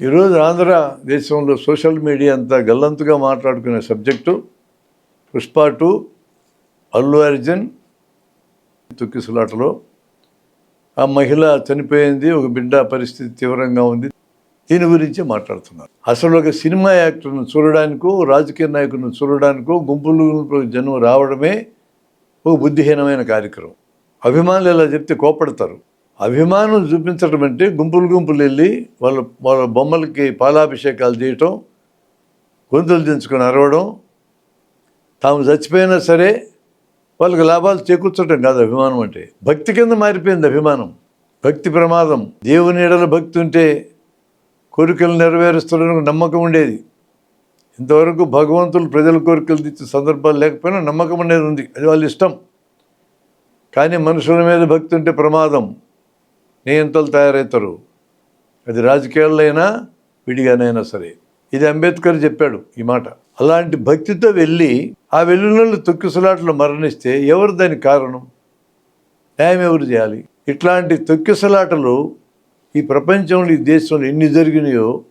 ఈరోజు ఆంధ్ర దేశంలో social media అంతా గల్లంతుగా మాట్లాడుకునే సబ్జెక్టు పుష్ప టూ అల్లు అర్జున్ తొక్కిసలాటలో. ఆ మహిళ చనిపోయింది ఒక బిడ్డ పరిస్థితి తీవ్రంగా ఉంది. దీని గురించి మాట్లాడుతున్నారు. అసలు ఒక సినిమా యాక్టర్ను చూడడానికో రాజకీయ నాయకుడిని చూడడానికో గుంపులు గుంపులు జనం రావడమే ఒక బుద్ధిహీనమైన కార్యక్రమం. అభిమానులు ఇలా చెప్తే కోపడతారు. అభిమానం చూపించడం అంటే గుంపులు గుంపులు వెళ్ళి వాళ్ళ వాళ్ళ బొమ్మలకి పాలాభిషేకాలు చేయటం గొంతులు దించుకొని అరవడం. తాము చచ్చిపోయినా సరే వాళ్ళకి లాభాలు చేకూర్చడం కాదు అభిమానం అంటే. భక్తి కింద మారిపోయింది అభిమానం. భక్తి ప్రమాదం. దేవుని ఎడల భక్తి ఉంటే కోరికలు నెరవేరుస్తాడని నమ్మకం ఉండేది. ఇంతవరకు భగవంతులు ప్రజల కోరికలు తెచ్చే సందర్భాలు లేకపోయినా నమ్మకం అనేది ఉంది. అది వాళ్ళ ఇష్టం. కానీ మనుషుల మీద భక్తి ఉంటే ప్రమాదం. నియంతలు తయారవుతారు అది రాజకీయాల్లో అయినా విడిగానైనా సరే. ఇది అంబేద్కర్ చెప్పాడు ఈ మాట. అలాంటి భక్తితో వెళ్ళి ఆ వెల్లుల్లి తొక్కిసలాట్లు మరణిస్తే ఎవరు దానికి కారణం? న్యాయం ఎవరు చేయాలి? ఇట్లాంటి తొక్కిసలాటలు ఈ ప్రపంచంలో ఈ దేశంలో ఎన్ని జరిగినాయో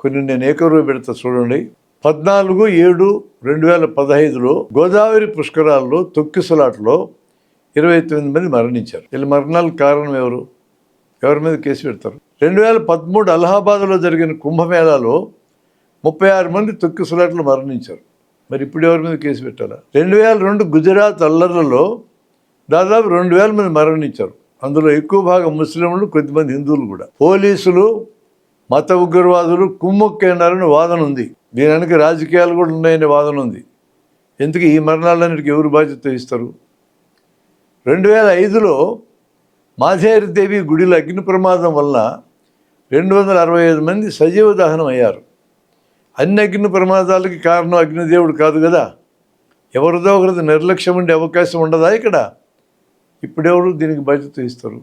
కొన్ని నేను ఏకరువు పెడతా చూడండి. పద్నాలుగు ఏడు రెండు వేల పదహైదులో గోదావరి పుష్కరాల్లో తొక్కిసలాటలో ఇరవై తొమ్మిది మంది మరణించారు. వీళ్ళ మరణాలకు కారణం ఎవరు? ఎవరి మీద కేసు పెడతారు? రెండు వేల పదమూడు అలహాబాద్లో జరిగిన కుంభమేళాలో ముప్పై ఆరు మంది తొక్కిసలాట్లు మరణించారు. మరి ఇప్పుడు ఎవరి మీద కేసు పెట్టాలా? రెండు వేల రెండు గుజరాత్ అల్లర్లలో దాదాపు రెండు వేల మంది మరణించారు. అందులో ఎక్కువ భాగం ముస్లింలు కొద్దిమంది హిందువులు కూడా. పోలీసులు మత ఉగ్రవాదులు కుమ్మొక్కైనారని వాదన ఉంది. దీని వెనక రాజకీయాలు కూడా ఉన్నాయనే వాదన ఉంది. ఎందుకు ఈ మరణాలన్నిటికీ ఎవరు బాధ్యత ఇస్తారు రెండు వేల ఐదులో మాధేరిదేవి గుడిలో అగ్ని ప్రమాదం వల్ల రెండు వందల అరవై ఐదు మంది సజీవ దహనం అయ్యారు. అన్ని అగ్ని ప్రమాదాలకి కారణం అగ్నిదేవుడు కాదు కదా? ఎవరిదో ఒకరిది నిర్లక్ష్యం ఉండే అవకాశం ఉండదా ఇక్కడ? ఇప్పుడెవరు దీనికి బాధ్యత ఇస్తారు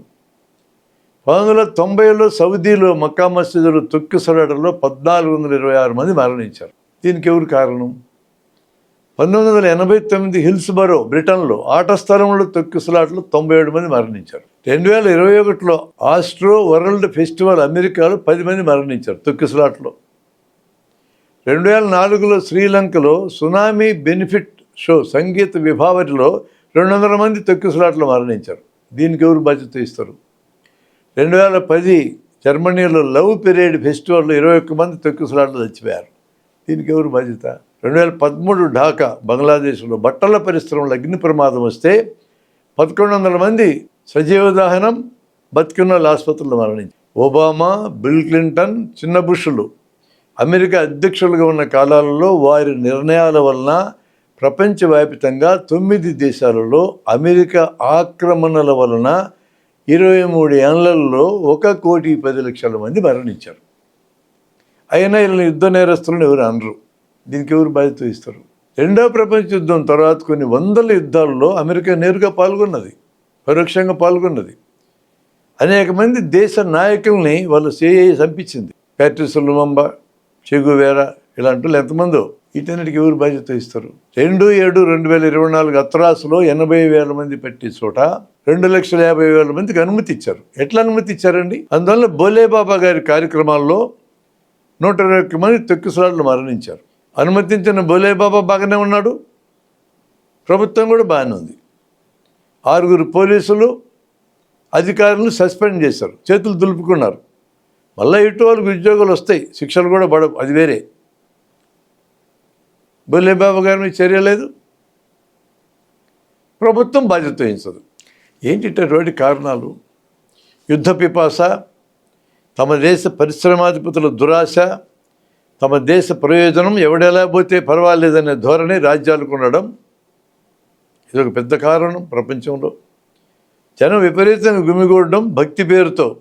పంతొమ్మిది వందల తొంభైలో సౌదీలో మక్కా మసీదులో తొక్కిసలాటలో పద్నాలుగు వందల ఇరవై ఆరు మంది మరణించారు. దీనికి ఎవరు కారణం? పంతొమ్మిది వందల ఎనభై తొమ్మిది హిల్స్ బరో బ్రిటన్లో ఆట స్థలంలో తొక్కిసలాటలో తొంభై ఏడు మంది మరణించారు. రెండు వేల ఇరవై ఒకటిలో ఆస్ట్రో వరల్డ్ ఫెస్టివల్ అమెరికాలో పది మంది మరణించారు తొక్కిసలాటలో రెండు వేల నాలుగులో శ్రీలంకలో సునామీ బెనిఫిట్ షో సంగీత విభావరిలో రెండు వందల మంది తొక్కిసలాట్లో మరణించారు. దీనికి ఎవరు బాధ్యత ఇస్తారు? రెండు వేల పది జర్మనీలో లవ్ పీరియడ్ ఫెస్టివల్లో ఇరవై ఒక్క మంది తొక్కిసలాట్లు చచ్చిపోయారు. దీనికి ఎవరు బాధ్యత? రెండు వేల పదమూడు ఢాకా బంగ్లాదేశ్లో బట్టల పరిశ్రమలో అగ్ని ప్రమాదం వస్తే పదకొండు వందల మంది సజీవ దహనం బతికున్న ఆసుపత్రులు ఆసుపత్రుల్లో ఒబామా బిల్ క్లింటన్ చిన్న బుషులు అమెరికా అధ్యక్షులుగా ఉన్న కాలాలలో వారి నిర్ణయాల వలన ప్రపంచవ్యాప్తంగా తొమ్మిది దేశాలలో అమెరికా ఆక్రమణల వలన ఇరవై మూడు ఏళ్ళలో ఒక కోటి పది లక్షల మంది మరణించారు. అయినా వీళ్ళని యుద్ధ నేరస్తులను ఎవరు అనరు. దీనికి ఎవరు బాధ్యత ఇస్తారు రెండో ప్రపంచ యుద్ధం తర్వాత కొన్ని వందల యుద్ధాల్లో అమెరికా నేరుగా పాల్గొన్నది. పరోక్షంగా పాల్గొన్నది. అనేక మంది దేశ నాయకుల్ని వాళ్ళు సిఐ చంపించింది. ప్యాట్రిస్ లుమంబా చెగువేరా ఇలాంటి వాళ్ళు ఎంతమందో. వీటన్నిటికి ఎవరు బాధ్యత ఇస్తారు రెండు ఏడు రెండు వేల ఇరవై నాలుగు అత్రాసులో ఎనభై వేల మంది పెట్టి చోట రెండు లక్షల యాభై వేల మందికి అనుమతి ఇచ్చారు. ఎట్లా అనుమతి ఇచ్చారండి? అందువల్ల బోలేబాబా గారి కార్యక్రమాల్లో నూట ఇరవై ఒక్క మంది తొక్కిసలాట్లు మరణించారు. అనుమతించిన బోలేబాబా బాగానే ఉన్నాడు. ప్రభుత్వం కూడా బాగానే ఉంది. ఆరుగురు పోలీసులు అధికారులను సస్పెండ్ చేశారు. చేతులు దులుపుకున్నారు. మళ్ళీ ఇటు వాళ్ళకి ఉద్యోగాలు వస్తాయి. శిక్షలు కూడా పడవు. అది వేరే. బుల్లేబాబు గారి మీద చర్య లేదు. ప్రభుత్వం బాధ్యత వహించదు. ఏంటి అటువంటి కారణాలు? యుద్ధ పిపాస తమ దేశ పరిశ్రమాధిపతుల దురాశ తమ దేశ ప్రయోజనం ఎవడెలా పోతే పర్వాలేదనే ధోరణి రాజ్యాలకు ఉండడం ఇది ఒక పెద్ద కారణం ప్రపంచంలో. జనం విపరీతంగా గుమిగూడడం భక్తి పేరుతో.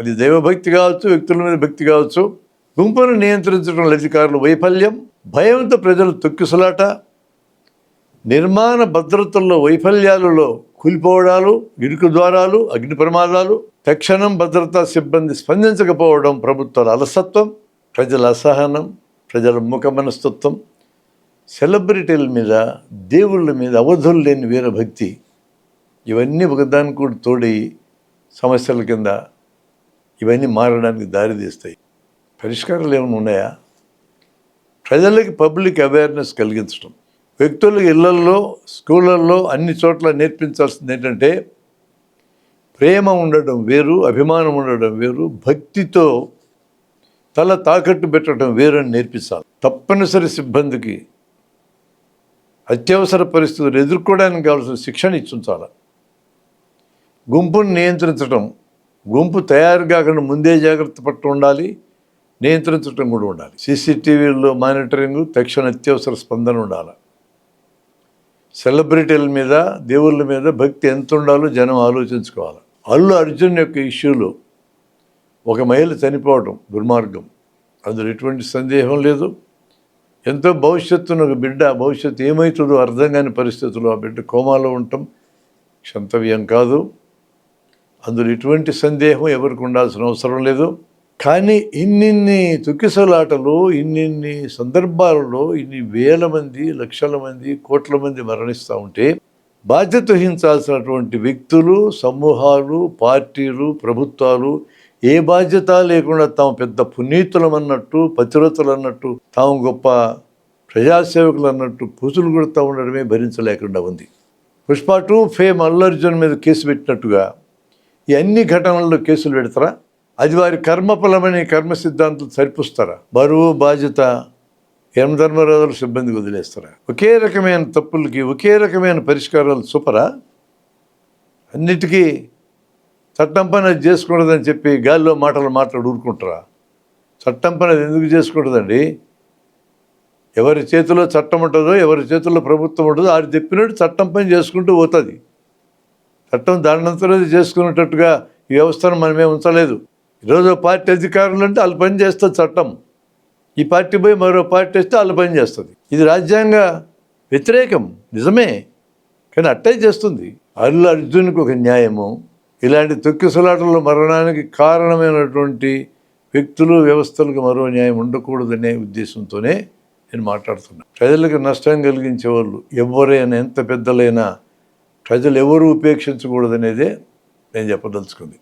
అది దైవభక్తి కావచ్చు వ్యక్తుల మీద భక్తి కావచ్చు. గుంపును నియంత్రించడం అధికారుల వైఫల్యం భయంతో ప్రజలు తొక్కిసలాట. నిర్మాణ భద్రతల్లో వైఫల్యాలలో కూలిపోవడాలు ఇరుకు ద్వారాలు అగ్ని ప్రమాదాలు. తక్షణం భద్రతా సిబ్బంది స్పందించకపోవడం ప్రభుత్వాల అలసత్వం ప్రజల అసహనం ప్రజల ముఖ మనస్తత్వం సెలబ్రిటీల మీద దేవుళ్ళ మీద అవధులు లేని వీరభక్తి ఇవన్నీ ఒకదానికి కూడా తోడై సమస్యల కింద ఇవన్నీ మారడానికి దారితీస్తాయి పరిష్కారాలు ఏమైనా ఉన్నాయా? ప్రజలకి పబ్లిక్ అవేర్నెస్ కలిగించడం. వ్యక్తుల ఇళ్ళల్లో స్కూళ్ళల్లో అన్ని చోట్ల నేర్పించాల్సింది ఏంటంటే ప్రేమ ఉండడం వేరు అభిమానం ఉండడం వేరు భక్తితో తల తాకట్టు పెట్టడం వేరు అని నేర్పించాలి. తప్పనిసరి సిబ్బందికి అత్యవసర పరిస్థితులు ఎదుర్కోవడానికి కావాల్సిన శిక్షణ ఇచ్చుంచాలి గుంపును నియంత్రించడం గుంపు తయారు కాకుండా ముందే జాగ్రత్త పట్టు ఉండాలి నియంత్రించడం కూడా ఉండాలి. సీసీటీవీల్లో మానిటరింగ్ తక్షణ అత్యవసర స్పందన ఉండాలి. సెలబ్రిటీల మీద దేవుళ్ళ మీద భక్తి ఎంత ఉండాలో జనం ఆలోచించుకోవాలి. అల్లు అర్జున్ యొక్క ఇష్యూలో ఒక మహిళ చనిపోవడం దుర్మార్గం. అందులో ఎటువంటి సందేహం లేదు. ఎంతో భవిష్యత్తును ఒక బిడ్డ భవిష్యత్తు ఏమవుతుందో అర్థం కాని పరిస్థితుల్లో ఆ బిడ్డ కోమాలో ఉండటం క్షంతవ్యం కాదు. అందులో ఎటువంటి సందేహం ఎవరికి ఉండాల్సిన అవసరం లేదు. కానీ ఇన్నిన్ని తుక్కిసలాటలు ఇన్నిన్ని సందర్భాలలో ఇన్ని వేల మంది లక్షల మంది కోట్ల మంది మరణిస్తూ ఉంటే బాధ్యత వహించాల్సినటువంటి వ్యక్తులు సమూహాలు పార్టీలు ప్రభుత్వాలు ఏ బాధ్యత లేకుండా తాము పెద్ద పునీతులం అన్నట్టు పతిరతులు అన్నట్టు తాము గొప్ప ప్రజాసేవకులు అన్నట్టు పూజలు కొడుతూ ఉండడమే భరించలేకుండా ఉంది. పుష్ప టూ ఫేమ్ అల్లర్జున్ మీద కేసు పెట్టినట్టుగా ఈ అన్ని ఘటనల్లో కేసులు పెడతారా? అది వారి కర్మఫలమని కర్మ సిద్ధాంతం సరిపుస్తారా? బరువు బాధ్యత యమధర్మరాజుల సిబ్బందికి వదిలేస్తారా? ఒకే రకమైన తప్పులకి ఒకే రకమైన పరిష్కారాలు చూపరా? అన్నిటికీ చట్టం పని అది చేసుకూడదని చెప్పి గాలిలో మాటలు మాట్లాడు ఊరుకుంటారా? చట్టం పని అది ఎందుకు చేసుకూడదండి ఎవరి చేతిలో చట్టం ఉంటుందో ఎవరి చేతిలో ప్రభుత్వం ఉంటుందో ఆడు చెప్పినట్టు చట్టం పని చేసుకుంటూ పోతుంది. చట్టం దానంతరం చేసుకునేటట్టుగా ఈ వ్యవస్థను మనమే ఉంచలేదు. ఈరోజు పార్టీ అధికారులు అంటే వాళ్ళు పని చేస్తుంది చట్టం. ఈ పార్టీ పోయి మరో పార్టీ వస్తే వాళ్ళు పని చేస్తుంది. ఇది రాజ్యాంగ వ్యతిరేకం నిజమే. కానీ అట్టే చేస్తుంది. అల్లు అర్జున్కి ఒక న్యాయము. ఇలాంటి తొక్కిసలాటలు మరణానికి కారణమైనటువంటి వ్యక్తులు వ్యవస్థలకు మరో న్యాయం ఉండకూడదనే ఉద్దేశంతోనే నేను మాట్లాడుతున్నా. ప్రజలకు నష్టం కలిగించే వాళ్ళు ఎవరైనా ఎంత పెద్దలైనా ప్రజలు ఎవరు ఉపేక్షించకూడదనేదే నేను చెప్పదలుచుకుంది.